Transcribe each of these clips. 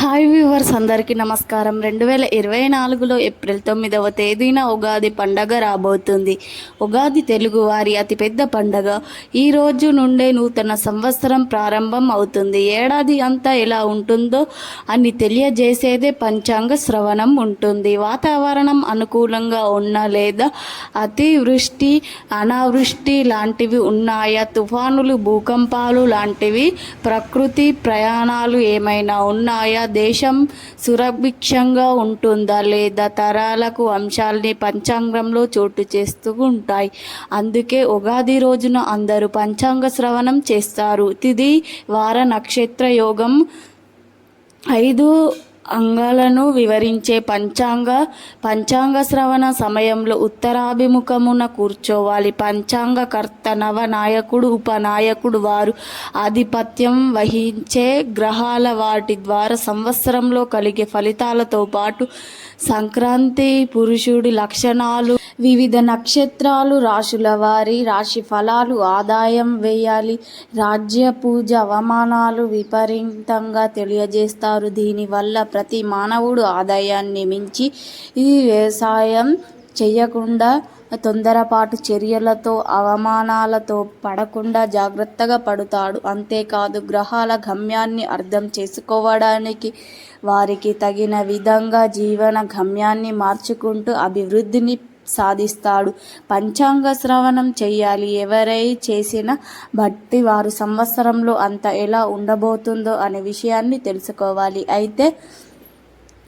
Hi viewers అందరికీ నమస్కారం. రెండు వేల ఇరవై నాలుగులో ఏప్రిల్ తొమ్మిదవ తేదీన ఉగాది పండగ రాబోతుంది. ఉగాది తెలుగువారి అతిపెద్ద పండగ. ఈ రోజు నుండే నూతన సంవత్సరం ప్రారంభం అవుతుంది. ఏడాది అంతా ఎలా ఉంటుందో అని తెలియజేసేదే పంచాంగ శ్రవణం ఉంటుంది. వాతావరణం అనుకూలంగా ఉన్నా లేదా అతివృష్టి అనావృష్టి లాంటివి ఉన్నాయా తుఫానులు భూకంపాలు లాంటివి ప్రకృతి ప్రయాణాలు ఏమైనా ఉన్నాయా దేశం సురభిక్షంగా ఉంటుందా లేదా తరాలకు అంశాల్ని పంచాంగంలో చోటు చేస్తూ ఉంటాయి. అందుకే ఉగాది రోజున అందరూ పంచాంగ శ్రవణం చేస్తారు. తిది వార నక్షత్ర యోగం ఐదు అంగాలను వివరించే పంచాంగ పంచాంగ శ్రవణ సమయంలో ఉత్తరాభిముఖమున కూర్చోవాలి. పంచాంగకర్త నవనాయకుడు ఉపనాయకుడు వారు ఆధిపత్యం వహించే గ్రహాల వాటి ద్వారా సంవత్సరంలో కలిగే ఫలితాలతో పాటు సంక్రాంతి పురుషుడి లక్షణాలు వివిధ నక్షత్రాలు రాశుల వారి రాశి ఫలాలు ఆదాయం వేయాలి. రాజ్య పూజ అవమానాలు విపరీతంగా తెలియజేస్తారు. దీనివల్ల ప్రతి మానవుడు ఆదాయాన్ని మించి ఈ వ్యవసాయం చేయకుండా తొందరపాటు చర్యలతో అవమానాలతో పడకుండా జాగ్రత్తగా పడుతాడు. అంతేకాదు గ్రహాల గమ్యాన్ని అర్థం చేసుకోవడానికి వారికి తగిన విధంగా జీవన గమ్యాన్ని మార్చుకుంటూ అభివృద్ధిని సాధిస్తాడు. పంచాంగ శ్రవణం చేయాలి ఎవరై చేసిన బట్టి వారు సంవత్సరంలో అంత ఎలా ఉండబోతుందో అనే విషయాన్ని తెలుసుకోవాలి. అయితే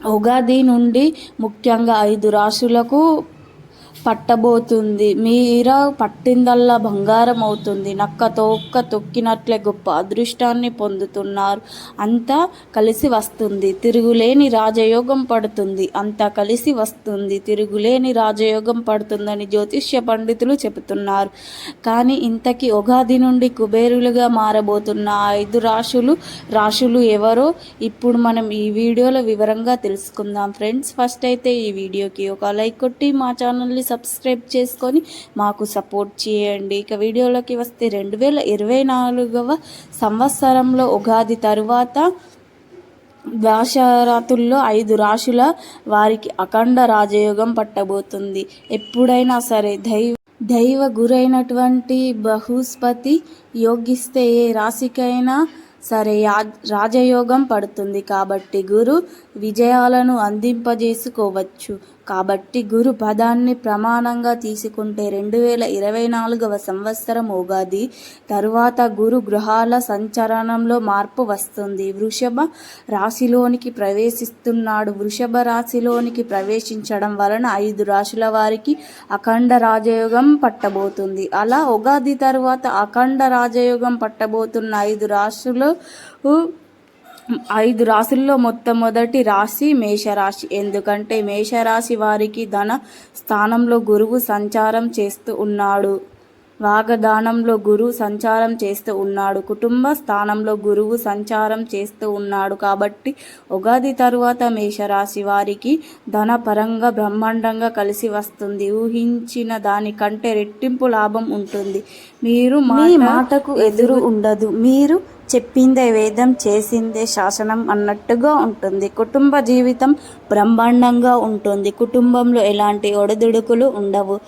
ఉగాది నుండి ముఖ్యంగా ఐదు రాశులకు పట్టబోతుంది. మీర పట్టిందల్లా బంగారం అవుతుంది నక్క తోక్క తొక్కినట్లే గొప్ప అదృష్టాన్ని పొందుతున్నారు. అంతా కలిసి వస్తుంది. తిరుగులేని రాజయోగం పడుతుంది. అంతా కలిసి వస్తుంది. తిరుగులేని రాజయోగం పడుతుందని జ్యోతిష్య పండితులు చెబుతున్నారు. కానీ ఇంతకీ ఉగాది నుండి కుబేరులుగా మారబోతున్న ఐదు రాశులు రాశులు ఎవరో ఇప్పుడు మనం ఈ వీడియోలో వివరంగా తెలుసుకుందాం. ఫ్రెండ్స్ ఫస్ట్ అయితే ఈ వీడియోకి ఒక లైక్ కొట్టి మా ఛానల్ని సబ్స్క్రైబ్ చేసుకొని మాకు సపోర్ట్ చేయండి. ఇక వీడియోలోకి వస్తే రెండు వేల ఇరవై నాలుగవ సంవత్సరంలో ఉగాది తరువాత ద్వాశరాతుల్లో ఐదు రాశుల వారికి అఖండ రాజయోగం పట్టబోతుంది. ఎప్పుడైనా సరే దైవ దైవ గురైనటువంటి బహుస్పతి యోగిస్తే ఏ రాశికైనా సరే రాజయోగం పడుతుంది. కాబట్టి గురు విజయాలను అందింపజేసుకోవచ్చు. కాబట్టి గురు పదాన్ని ప్రమాణంగా తీసుకుంటే రెండు వేల ఇరవై నాలుగవ సంవత్సరం ఉగాది తరువాత గురు గృహాల సంచలనంలో మార్పు వస్తుంది. వృషభ రాశిలోనికి ప్రవేశిస్తున్నాడు. వృషభ రాశిలోనికి ప్రవేశించడం వలన ఐదు రాశుల వారికి అఖండ రాజయోగం పట్టబోతుంది. అలా ఉగాది తరువాత అఖండ రాజయోగం పట్టబోతున్న ఐదు రాశులు ఐదు రాశుల్లో మొట్టమొదటి రాశి మేషరాశి. ఎందుకంటే మేషరాశి వారికి ధన స్థానంలో గురువు సంచారం చేస్తూ ఉన్నాడు. వాగదానంలో గురువు సంచారం చేస్తూ ఉన్నాడు. కుటుంబ స్థానంలో గురువు సంచారం చేస్తూ ఉన్నాడు. కాబట్టి ఉగాది తరువాత మేషరాశి వారికి ధనపరంగా బ్రహ్మాండంగా కలిసి వస్తుంది. ఊహించిన దానికంటే రెట్టింపు లాభం ఉంటుంది. మీరు మీ మాటకు ఎదురు ఉండదు. మీరు చెప్పిందే వేదం చేసిందే శాసనం అన్నట్టుగా ఉంటుంది. కుటుంబ జీవితం బ్రహ్మాండంగా ఉంటుంది. కుటుంబంలో ఎలాంటి ఒడిదుడుకులు ఉండవు.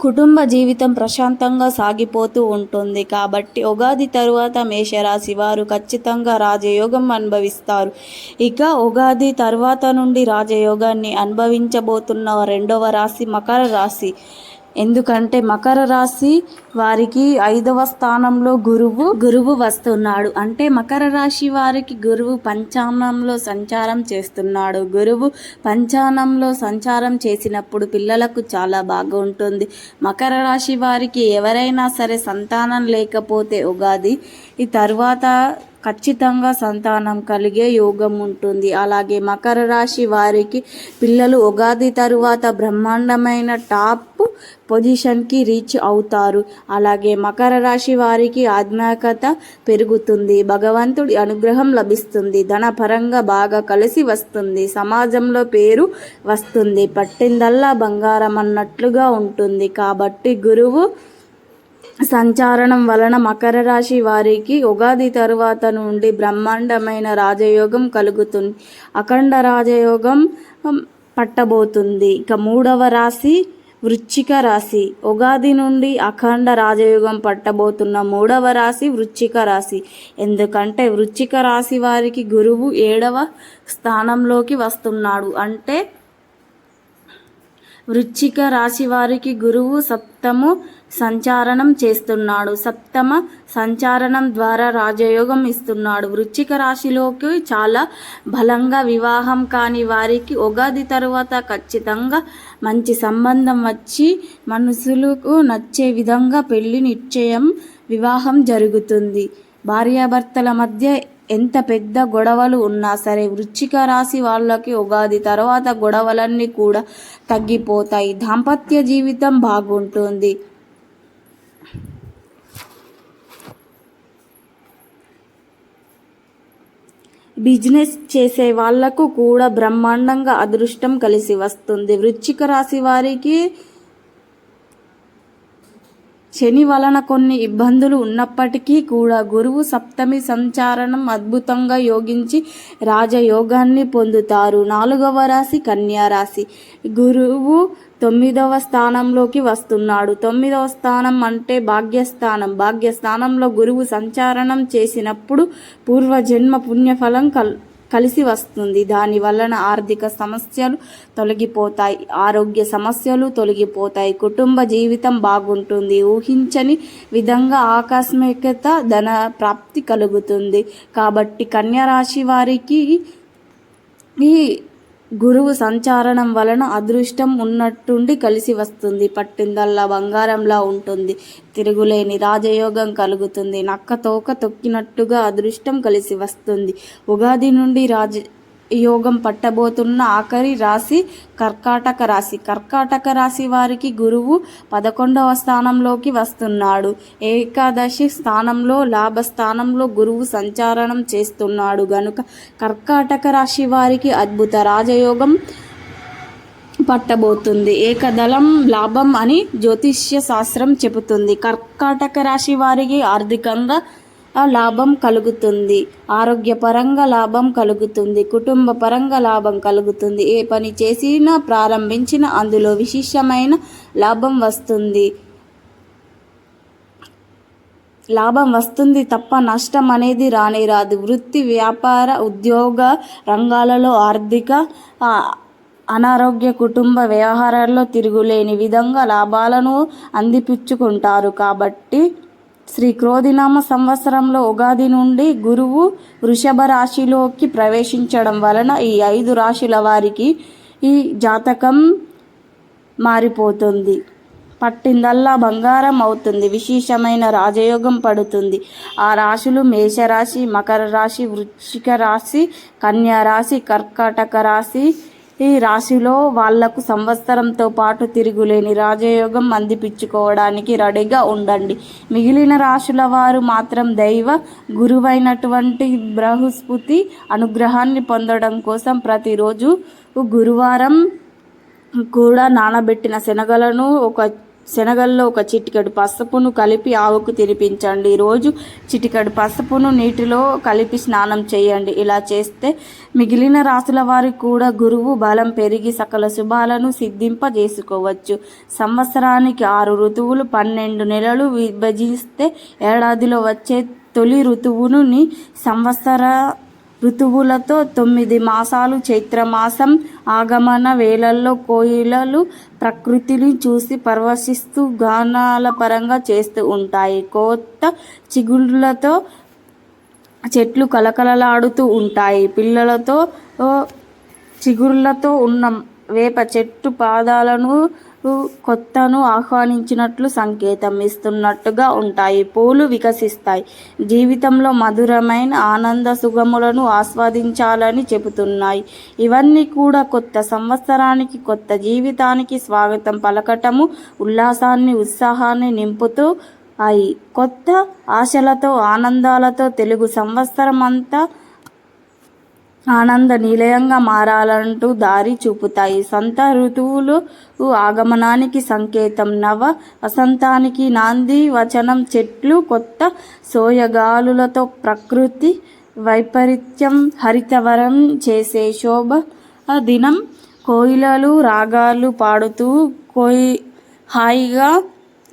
కుటుంబ జీవితం ప్రశాంతంగా సాగిపోతూ ఉంటుంది. కాబట్టి ఉగాది తరువాత మేషరాశి వారు ఖచ్చితంగా రాజయోగం అనుభవిస్తారు. ఇక ఉగాది తర్వాత నుండి రాజయోగాన్ని అనుభవించబోతున్న రెండవ రాశి మకర రాశి. ఎందుకంటే మకర రాశి వారికి ఐదవ స్థానంలో గురువు గురువు వస్తున్నాడు. అంటే మకర రాశి వారికి గురువు పంచానంలో సంచారం చేస్తున్నాడు. గురువు పంచానంలో సంచారం చేసినప్పుడు పిల్లలకు చాలా బాగుంటుంది మకర రాశి వారికి ఎవరైనా సరే సంతానం లేకపోతే ఉగాది ఈ తర్వాత ఖచ్చితంగా సంతానం కలిగే యోగం ఉంటుంది. అలాగే మకర రాశి వారికి పిల్లలు ఉగాది తరువాత బ్రహ్మాండమైన టాప్ పొజిషన్కి రీచ్ అవుతారు. అలాగే మకర రాశి వారికి ఆత్మీయత పెరుగుతుంది. భగవంతుడి అనుగ్రహం లభిస్తుంది. ధనపరంగా బాగా కలిసి వస్తుంది. సమాజంలో పేరు వస్తుంది. పట్టిందల్లా బంగారం అన్నట్లుగా ఉంటుంది. కాబట్టి గురువు సంచారణం వలన మకర రాశి వారికి ఉగాది తరువాత నుండి బ్రహ్మాండమైన రాజయోగం కలుగుతుంది. అఖండ రాజయోగం పట్టబోతుంది. ఇక మూడవ రాశి వృశ్చిక రాశి. ఉగాది నుండి అఖండ రాజయోగం పట్టబోతున్న మూడవ రాశి వృశ్చిక రాశి. ఎందుకంటే వృశ్చిక రాశి వారికి గురువు ఏడవ స్థానంలోకి వస్తున్నాడు. అంటే వృశ్చిక రాశి వారికి గురువు సప్తము సంచారణం చేస్తున్నాడు. సప్తమ సంచారణం ద్వారా రాజయోగం ఇస్తున్నాడు. వృశ్చిక రాశిలోకి చాలా బలంగా వివాహం కాని వారికి ఉగాది తరువాత ఖచ్చితంగా మంచి సంబంధం వచ్చి మనసులకు నచ్చే విధంగా పెళ్ళి నిశ్చయం వివాహం జరుగుతుంది. భార్యాభర్తల మధ్య ఎంత పెద్ద గొడవలు ఉన్నా సరే వృశ్చిక రాశి వాళ్ళకి ఉగాది తర్వాత గొడవలన్నీ కూడా తగ్గిపోతాయి. దాంపత్య జీవితం బాగుంటుంది. బిజినెస్ చేసే వాళ్ళకు కూడా బ్రహ్మాండంగా అదృష్టం కలిసి వస్తుంది. వృశ్చిక రాశి వారికి శని వలన కొన్ని ఇబ్బందులు ఉన్నప్పటికీ కూడా గురువు సప్తమి సంచారణం అద్భుతంగా యోగించి రాజయోగాన్ని పొందుతారు. నాలుగవ రాశి కన్యారాశి గురువు తొమ్మిదవ స్థానంలోకి వస్తున్నాడు. తొమ్మిదవ స్థానం అంటే భాగ్యస్థానం. భాగ్యస్థానంలో గురువు సంచారణం చేసినప్పుడు పూర్వజన్మ పుణ్యఫలం కల్ కలిసి వస్తుంది. దాని వలన ఆర్థిక సమస్యలు తొలగిపోతాయి. ఆరోగ్య సమస్యలు తొలగిపోతాయి. కుటుంబ జీవితం బాగుంటుంది. ఊహించని విధంగా ఆకస్మికత ధన ప్రాప్తి కలుగుతుంది. కాబట్టి కన్యా రాశి వారికి ఈ గురువు సంచారణం వలన అదృష్టం ఉన్నట్టుండి కలిసి వస్తుంది. పట్టిందల్లా బంగారంలా ఉంటుంది. తిరుగులేని రాజయోగం కలుగుతుంది. నక్క తోక తొక్కినట్టుగా అదృష్టం కలిసి వస్తుంది. ఉగాది నుండి రాజ యోగం పట్టబోతున్న ఆఖరి రాశి కర్కాటక రాశి. కర్కాటక రాశి వారికి గురువు పదకొండవ స్థానంలోకి వస్తున్నాడు. ఏకాదశి స్థానంలో లాభ స్థానంలో గురువు సంచారణం చేస్తున్నాడు గనుక కర్కాటక రాశి వారికి అద్భుత రాజయోగం పట్టబోతుంది. ఏకదళం లాభం అని జ్యోతిష్య శాస్త్రం చెబుతుంది. కర్కాటక రాశి వారికి ఆర్థికంగా లాభం కలుగుతుంది. ఆరోగ్యపరంగా లాభం కలుగుతుంది. కుటుంబ పరంగా లాభం కలుగుతుంది. ఏ పని చేసినా ప్రారంభించినా అందులో విశిష్టమైన లాభం వస్తుంది. లాభం వస్తుంది తప్ప నష్టం అనేది రానే రాదు. వృత్తి వ్యాపార ఉద్యోగ రంగాలలో ఆర్థిక అనారోగ్య కుటుంబ వ్యవహారాల్లో తిరుగులేని విధంగా లాభాలను అందిపుచ్చుకుంటారు. కాబట్టి శ్రీ క్రోధినామ సంవత్సరంలో ఉగాది నుండి గురువు వృషభ రాశిలోకి ప్రవేశించడం వలన ఈ ఐదు రాశుల వారికి ఈ జాతకం మారిపోతుంది. పట్టిందల్లా బంగారం అవుతుంది. విశేషమైన రాజయోగం పడుతుంది. ఆ రాశులు మేషరాశి మకర రాశి వృశ్చిక రాశి కన్యా రాశి కర్కాటక రాశి ఈ రాశిలో వాళ్ళకు సంవత్సరంతో పాటు తిరుగులేని రాజయోగం అందిపించుకోవడానికి రెడీగా ఉండండి. మిగిలిన రాశుల వారు మాత్రం దైవ గురువైనటువంటి బృహస్పతి అనుగ్రహాన్ని పొందడం కోసం ప్రతిరోజు గురువారం కూడా నానబెట్టిన శనగలను ఒక శనగల్లో ఒక చిటికెడు పసుపును కలిపి ఆవుకు తినిపించండి. రోజు చిటికెడు పసుపును నీటిలో కలిపి స్నానం చేయండి. ఇలా చేస్తే మిగిలిన రాసుల వారికి కూడా గురువు బలం పెరిగి సకల శుభాలను సిద్ధింప చేసుకోవచ్చు సంవత్సరానికి ఆరు ఋతువులు పన్నెండు నెలలు విభజిస్తే ఏడాదిలో వచ్చే తొలి ఋతువును సంవత్సర ఋతువులతో తొమ్మిది మాసాలు చైత్రమాసం ఆగమన వేళల్లో కోయిలలు ప్రకృతిని చూసి పరవశిస్తూ గానాల పరంగా చేస్తూ ఉంటాయి. కొత్త చిగుళ్ళతో చెట్లు కలకలలాడుతూ ఉంటాయి. పిల్లలతో చిగుళ్ళతో చిగుర్లతో ఉన్న వేప చెట్టు పాదాలను కొత్తను ఆహ్వానించినట్లు సంకేతం ఇస్తున్నట్టుగా ఉంటాయి. పూలు వికసిస్తాయి. జీవితంలో మధురమైన ఆనంద సుగములను ఆస్వాదించాలని చెబుతున్నాయి. ఇవన్నీ కూడా కొత్త సంవత్సరానికి కొత్త జీవితానికి స్వాగతం పలకటము ఉల్లాసాన్ని ఉత్సాహాన్ని నింపుతూ అయి కొత్త ఆశలతో ఆనందాలతో తెలుగు సంవత్సరం అంతా ఆనంద నిలయంగా మారాలంటూ దారి చూపుతాయి. సంత ఋతువులు ఆగమనానికి సంకేతం. నవ వసంతానికి నాంది వచనం చెట్లు కొత్త సోయగాలులతో ప్రకృతి వైపరీత్యం హరితవరం చేసే శోభ దినం. కోయిలలు రాగాలు పాడుతూ కోయి హాయిగా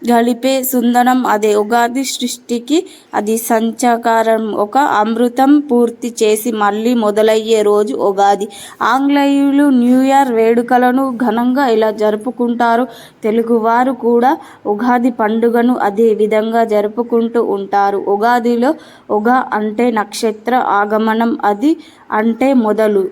గడిపే సుందరం అదే ఉగాది సృష్టికి అది సంచకారం. ఒక అమృతం పూర్తి చేసి మళ్ళీ మొదలయ్యే రోజు ఉగాది. ఆంగ్లేయులు న్యూ ఇయర్ వేడుకలను ఘనంగా ఇలా జరుపుకుంటారు. తెలుగువారు కూడా ఉగాది పండుగను అదే విధంగా జరుపుకుంటూ ఉంటారు. ఉగాదిలో ఉగా అంటే నక్షత్ర ఆగమనం అది అంటే మొదలు.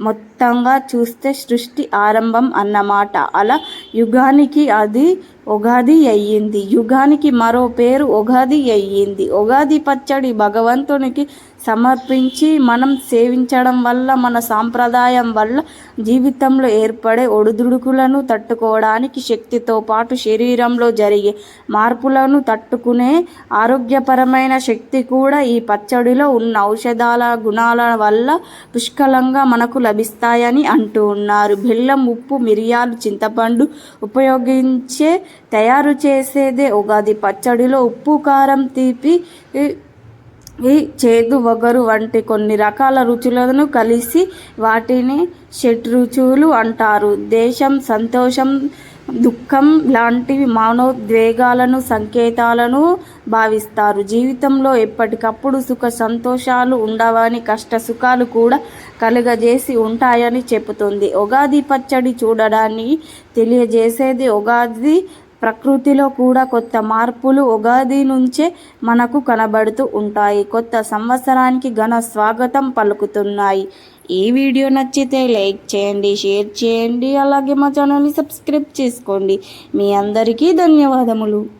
మొత్తంగా చూస్తే సృష్టి ఆరంభం అన్నమాట. అలా యుగానికి అది ఉగాది అయ్యింది. యుగానికి మరో పేరు ఉగాది అయ్యింది. ఉగాది పచ్చడి భగవంతునికి సమర్పించి మనం సేవించడం వల్ల మన సాంప్రదాయం వల్ల జీవితంలో ఏర్పడే ఒడిదుడుకులను తట్టుకోవడానికి శక్తితో పాటు శరీరంలో జరిగే మార్పులను తట్టుకునే ఆరోగ్యపరమైన శక్తి కూడా ఈ పచ్చడిలో ఉన్న ఔషధాల గుణాల వల్ల పుష్కలంగా మనకు లభిస్తాయని అంటూ ఉన్నారు. బెల్లం ఉప్పు మిరియాలు చింతపండు ఉపయోగించే తయారు చేసేదే ఉగాది పచ్చడిలో ఉప్పు కారం తీపి ఈ చేదు వగరు వంటి కొన్ని రకాల రుచులను కలిసి వాటిని షడ్రుచులు అంటారు. దేశం సంతోషం దుఃఖం లాంటివి మానోద్వేగాలను సంకేతాలను భావిస్తారు. జీవితంలో ఎప్పటికప్పుడు సుఖ సంతోషాలు ఉండవని కష్ట సుఖాలు కూడా కలుగజేసి ఉంటాయని చెబుతుంది. ఉగాది పచ్చడి చూడడాన్ని తెలియజేసేది ఉగాది ప్రకృతిలో కూడా కొత్త మార్పులు ఉగాది నుంచే మనకు కనబడుతూ ఉంటాయి. కొత్త సంవత్సరానికి ఘన స్వాగతం పలుకుతున్నాయి. ఈ వీడియో నచ్చితే లైక్ చేయండి షేర్ చేయండి. అలాగే మా ఛానల్ని సబ్స్క్రైబ్ చేసుకోండి. మీ అందరికీ ధన్యవాదములు.